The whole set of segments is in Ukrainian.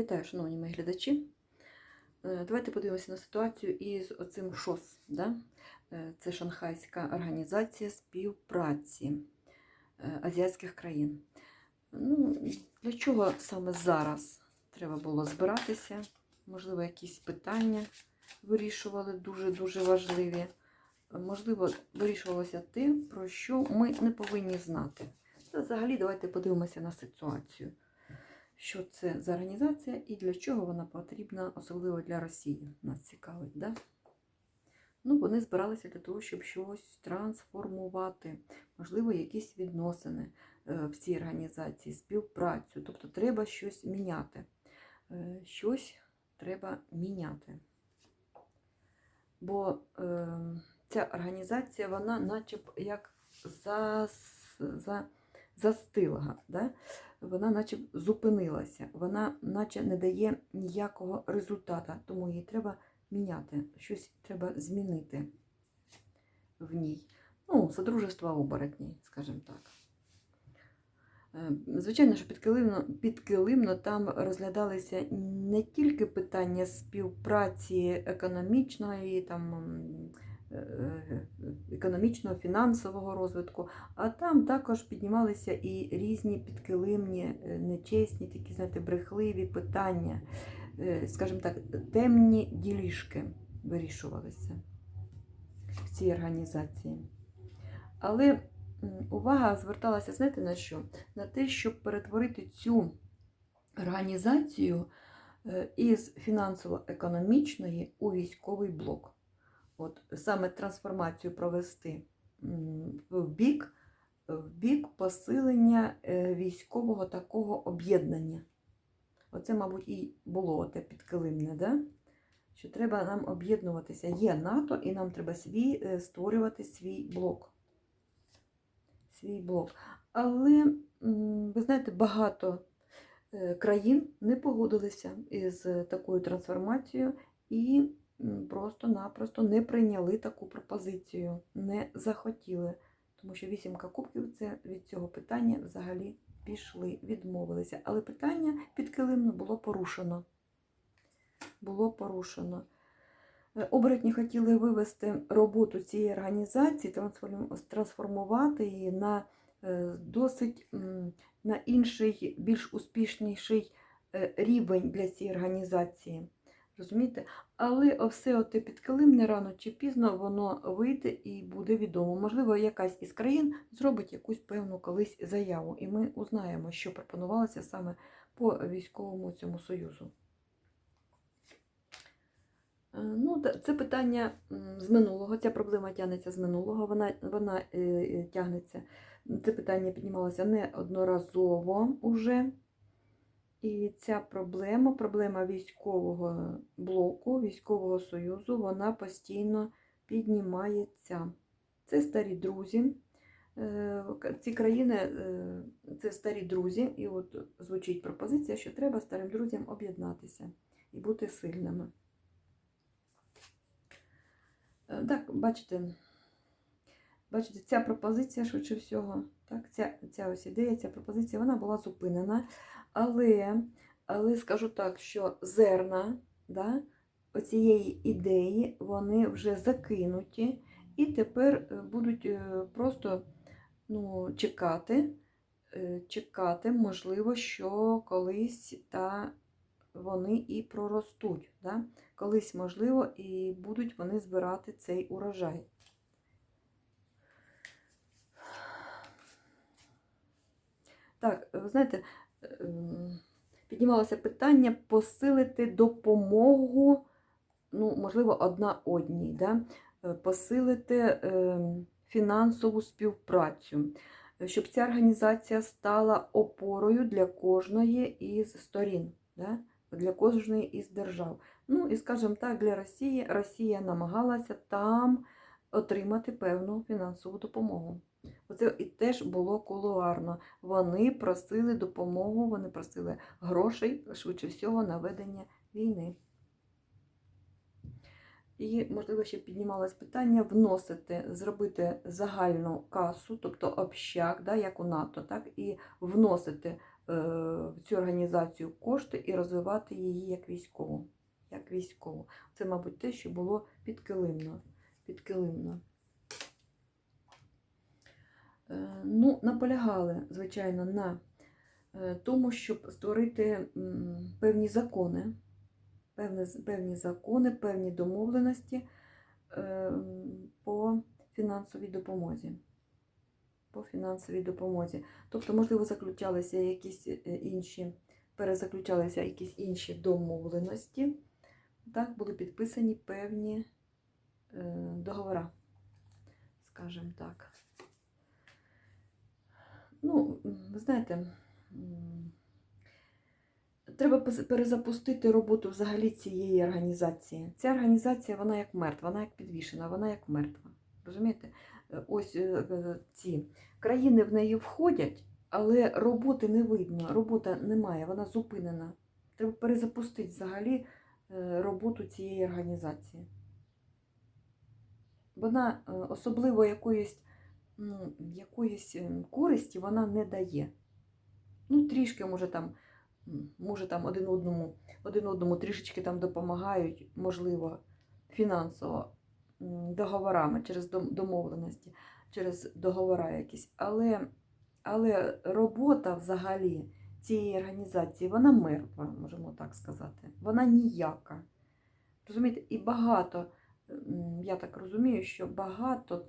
Вітаю, шановні мої глядачі. Е, Давайте подивимося на ситуацію із оцим ШОС. Да? Е, Це Шанхайська організація співпраці е, азіатських країн. Ну, Для чого саме зараз треба було збиратися? Можливо, якісь питання вирішували дуже-дуже важливі. Можливо, вирішувалося те, про що ми не повинні знати. Взагалі, давайте подивимося на ситуацію що це за організація і для чого вона потрібна, особливо для Росії. Нас цікавить, да? Ну, вони збиралися для того, щоб щось трансформувати, можливо, якісь відносини е, в цій організації, співпрацю. Тобто треба щось міняти. Е, Щось треба міняти. Бо е, ця організація, вона начеб як зас, за, застигла. Да? Вона наче зупинилася, вона наче не дає ніякого результату, тому її треба міняти, щось треба змінити в ній. Ну, Содружество оборотній, скажімо так. Е, Звичайно, що підкилимно, підкилимно там розглядалися не тільки питання співпраці економічної, там, економічного, фінансового розвитку, а там також піднімалися і різні підкилимні, е, нечесні, такі, знаєте, брехливі питання, е, скажімо так, темні ділішки вирішувалися в цій організації. Але увага зверталася, знаєте, на що? На те, щоб перетворити цю організацію е, із фінансово-економічної у військовий блок. От саме трансформацію провести в бік, в бік посилення е, військового такого об'єднання. Оце, мабуть, і було те підкилимне, да? що треба нам об'єднуватися. Є НАТО, і нам треба свій, е, створювати свій блок. Свій блок. Але, ви знаєте, багато е, країн не погодилися із такою трансформацією і просто-напросто не прийняли таку пропозицію, не захотіли. Тому що вісімка кубків це від цього питання взагалі пішли, відмовилися. Але питання підкилимно було порушено. Було порушено. Е, Оборотні хотіли вивести роботу цієї організації, трансформувати її на е, досить на інший, більш успішніший е, рівень для цієї організації. Розумієте? Але все оте підкилимне рано чи пізно воно вийде і буде відомо. Можливо, якась із країн зробить якусь певну колись заяву, і ми узнаємо, що пропонувалося саме по військовому цьому союзу. Ну, Це питання з минулого, ця проблема тягнеться з минулого, вона вона е, тягнеться. Це питання піднімалося неодноразово уже. І ця проблема, проблема військового блоку, військового союзу, вона постійно піднімається. Це старі друзі. Е, ці країни е, це старі друзі, і от звучить пропозиція, що треба старим друзям об'єднатися і бути сильними. Е, так, бачите, бачите, ця пропозиція, швидше всього, так, ця, ця ось ідея, ця пропозиція, вона була зупинена. Але але скажу так, що зерна да, оцієї ідеї вони вже закинуті, і тепер е, будуть е, просто ну, чекати, е, чекати, можливо, що колись та вони і проростуть. Да? Колись, можливо, і будуть вони збирати цей урожай. Так, ви знаєте, ем, піднімалося питання посилити допомогу, ну, можливо, одна одній, да? Е, посилити ем, фінансову співпрацю, щоб ця організація стала опорою для кожної із сторін, да? для кожної із держав. Ну і, скажімо так, для Росії Росія намагалася там отримати певну фінансову допомогу. Оце і теж було кулуарно. Вони просили допомогу, вони просили грошей, швидше всього, на ведення війни. І, можливо, ще піднімалось питання вносити, зробити загальну касу, тобто общак, да, як у НАТО, так, і вносити в цю організацію кошти і розвивати її як військову. Як військову. Це, мабуть, те, що було підкилимно. підкилимно. Е, Ну, наполягали, звичайно, на е, тому, щоб створити певні закони, певні, певні закони, певні домовленості е, по фінансовій допомозі. По фінансовій допомозі. Тобто, можливо, заключалися якісь інші, перезаключалися якісь інші домовленості. Так, були підписані певні договори, скажімо так. Ну, ви знаєте, треба перезапустити роботу взагалі цієї організації. Ця організація, вона як мертва, вона як підвішена, вона як мертва. Розумієте? Е, Ось е, е, ці країни в неї входять, але роботи не видно, робота немає, вона зупинена. Треба перезапустити взагалі роботу цієї організації. Вона особливо якоїсь якоїсь ем, користі вона не дає. Ну, трішки, може, там, може, там один одному, один одному трішечки там допомагають, можливо, фінансово, договорами, через домовленості, через договори якісь. Але, але робота взагалі цієї організації, вона мертва, можемо так сказати. Вона ніяка. Розумієте, і багато, я так розумію, що багато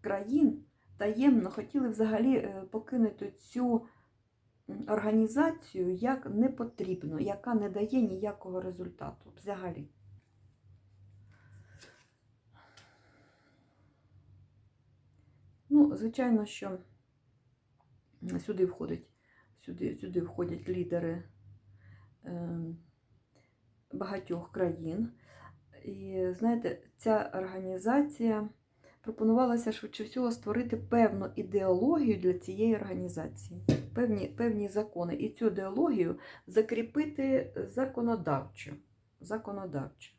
країн таємно хотіли взагалі е, покинути цю організацію як непотрібну, яка не дає ніякого результату взагалі. Ну, звичайно, що сюди входить, сюди, сюди входять лідери е, багатьох країн. І знаєте, ця організація пропонувалася швидше всього створити певну ідеологію для цієї організації, певні, певні закони. І цю ідеологію закріпити законодавчо. законодавчо.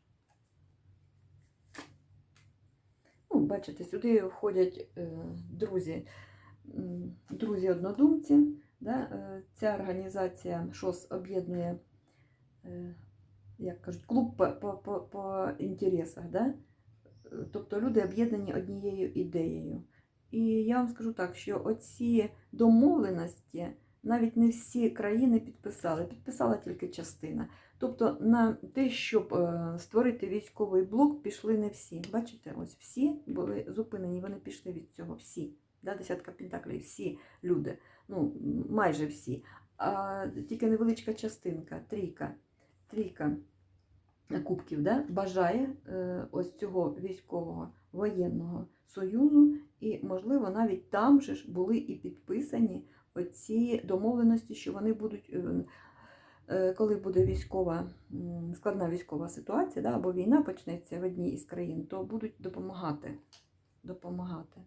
Ну, бачите, сюди входять е, друзі, друзі-однодумці. Да? Е, Ця організація ШОС об'єднує, е, як кажуть, клуб по, по, по, по інтересах. Да? Тобто люди об'єднані однією ідеєю. І я вам скажу так, що оці домовленості навіть не всі країни підписали, підписала тільки частина. Тобто на те, щоб е, створити військовий блок, пішли не всі. Бачите, ось всі були зупинені, вони пішли від цього. Всі. Да, десятка пентаклей, всі люди, ну майже всі. А тільки невеличка частинка, трійка, трійка кубків, да, бажає е, ось цього військового воєнного союзу, і, можливо, навіть там же ж були і підписані оці домовленості, що вони будуть, е, е, коли буде військова, складна військова ситуація, да, або війна почнеться в одній із країн, то будуть допомагати. допомагати.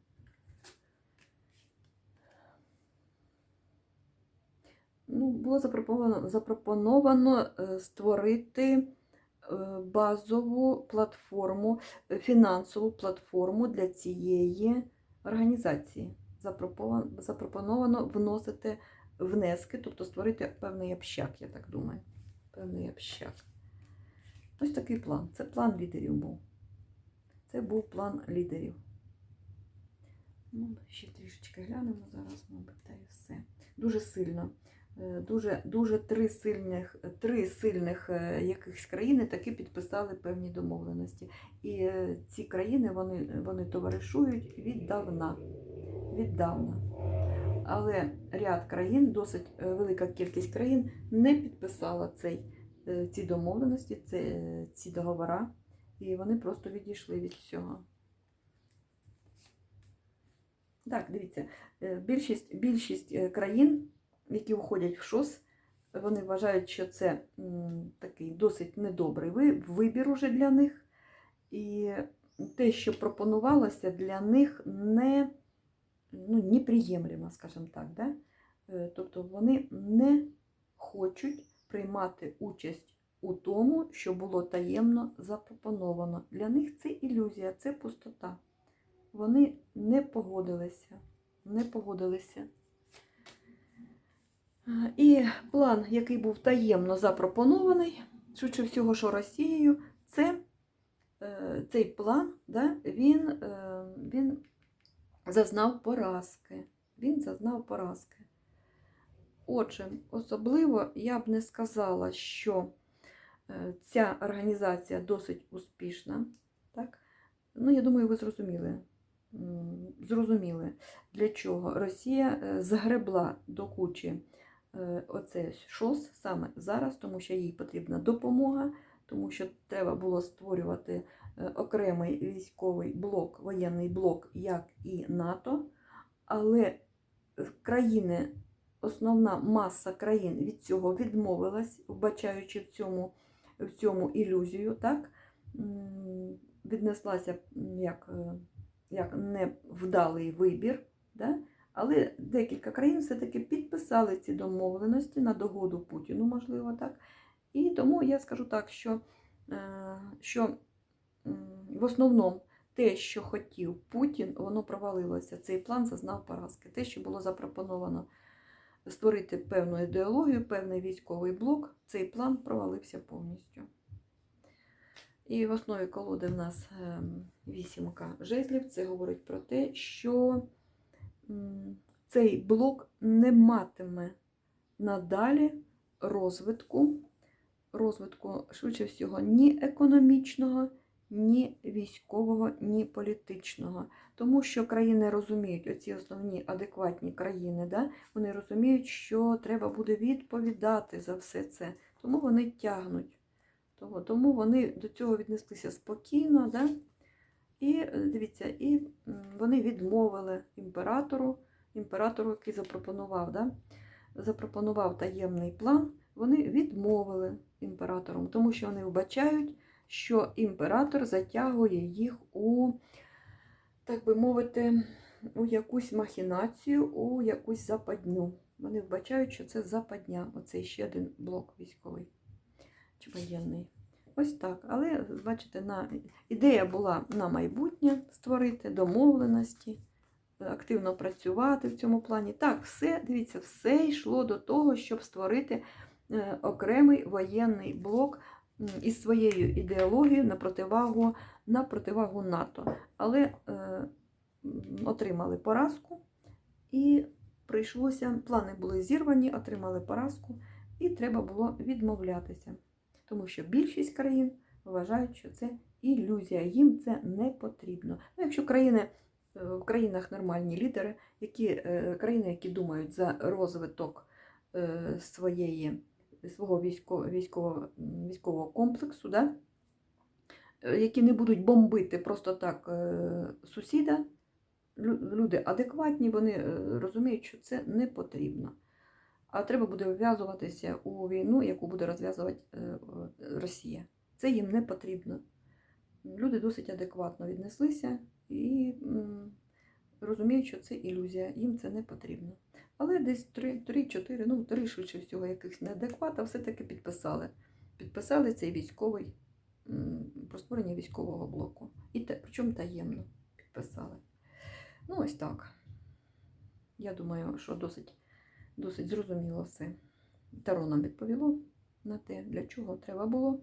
Ну, було запропоновано, запропоновано створити базову платформу, е, фінансову платформу для цієї організації. Запропоновано вносити внески, тобто створити певний общак, я так думаю. Певний общак. Ось такий план. Це план лідерів був. Це був план лідерів. Ну, ще трішечки глянемо зараз, мабуть, та і все. Дуже сильно. Е, Дуже, дуже три сильних, три сильних е, якихось країни таки підписали певні домовленості. І е, ці країни вони, вони товаришують віддавна. віддавна. Але ряд країн, досить велика кількість країн, не підписала цей, ці домовленості, ці, ці договори, і вони просто відійшли від цього. Так, дивіться, більшість, більшість країн, які входять в ШОС, вони вважають, що це такий досить недобрий вибір уже для них. І те, що пропонувалося, для них не ну, неприємлемо, скажімо так. Да? Е, Тобто вони не хочуть приймати участь у тому, що було таємно запропоновано. Для них це ілюзія, це пустота. Вони не погодилися. Не погодилися. І план, який був таємно запропонований, швидше всього, що Росією, це е, цей план, да, він, е, він зазнав поразки. Він зазнав поразки. Отже, особливо я б не сказала, що е, ця організація досить успішна. Так? Ну, я думаю, ви зрозуміли. Зрозуміли, для чого Росія загребла до кучі оце ШОС саме зараз, тому що їй потрібна допомога, тому що треба було створювати е, окремий військовий блок, воєнний блок, як і НАТО. Але країни, основна маса країн від цього відмовилась, вбачаючи в цьому, в цьому ілюзію, так? Віднеслася як, е, як невдалий вибір. Да? Але декілька країн все-таки підписали ці домовленості на догоду Путіну, можливо, так. І тому я скажу так, що, е, що в основному те, що хотів Путін, воно провалилося. Цей план зазнав поразки. Те, що було запропоновано створити певну ідеологію, певний військовий блок, цей план провалився повністю. І в основі колоди в нас ем, вісімка жезлів. Це говорить про те, що цей блок не матиме надалі розвитку, розвитку, швидше всього, ні економічного, ні військового, ні політичного. Тому що країни розуміють, оці основні адекватні країни, да, вони розуміють, що треба буде відповідати за все це. Тому вони тягнуть. Тому вони до цього віднеслися спокійно, да? і дивіться, і вони відмовили імператору, імператору, який запропонував, да? запропонував таємний план. Вони відмовили імператором, тому що вони вбачають, що імператор затягує їх у, так би мовити, у якусь махінацію, у якусь западню. Вони вбачають, що це западня, оцей ще один блок військовий чи воєнний. Ось так. Але, бачите, на... ідея була на майбутнє створити домовленості, активно працювати в цьому плані. Так, все, дивіться, все йшло до того, щоб створити е, окремий воєнний блок із своєю ідеологією на противагу, на противагу НАТО. Але е, отримали поразку і прийшлося, плани були зірвані, отримали поразку, і треба було відмовлятися. Тому що більшість країн вважають, що це ілюзія, їм це не потрібно. Ну, якщо країни е, в країнах нормальні лідери, які, е, країни, які думають за розвиток е, своєї, свого військового, військового, військового комплексу, да? які не будуть бомбити просто так сусіда, люди адекватні, вони розуміють, що це не потрібно. А треба буде вв'язуватися у війну, яку буде розв'язувати е, Росія. Це їм не потрібно. Люди досить адекватно віднеслися і розуміють, що це ілюзія, їм це не потрібно. Але десь 3-4, ну 3 швидше всього, якихось неадеквата все-таки підписали. Підписали цей військовий, про створення військового блоку. І те, причому таємно підписали. Ну, ось так. Я думаю, що досить досить зрозуміло все. Таро нам відповіло на те, для чого треба було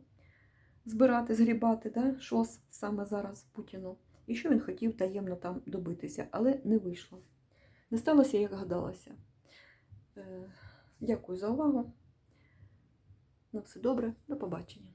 збирати, згрібати, да? шос саме зараз Путіну. І що він хотів таємно там добитися, але не вийшло. Не сталося, як гадалося. Е, Дякую за увагу. На все добре, до побачення.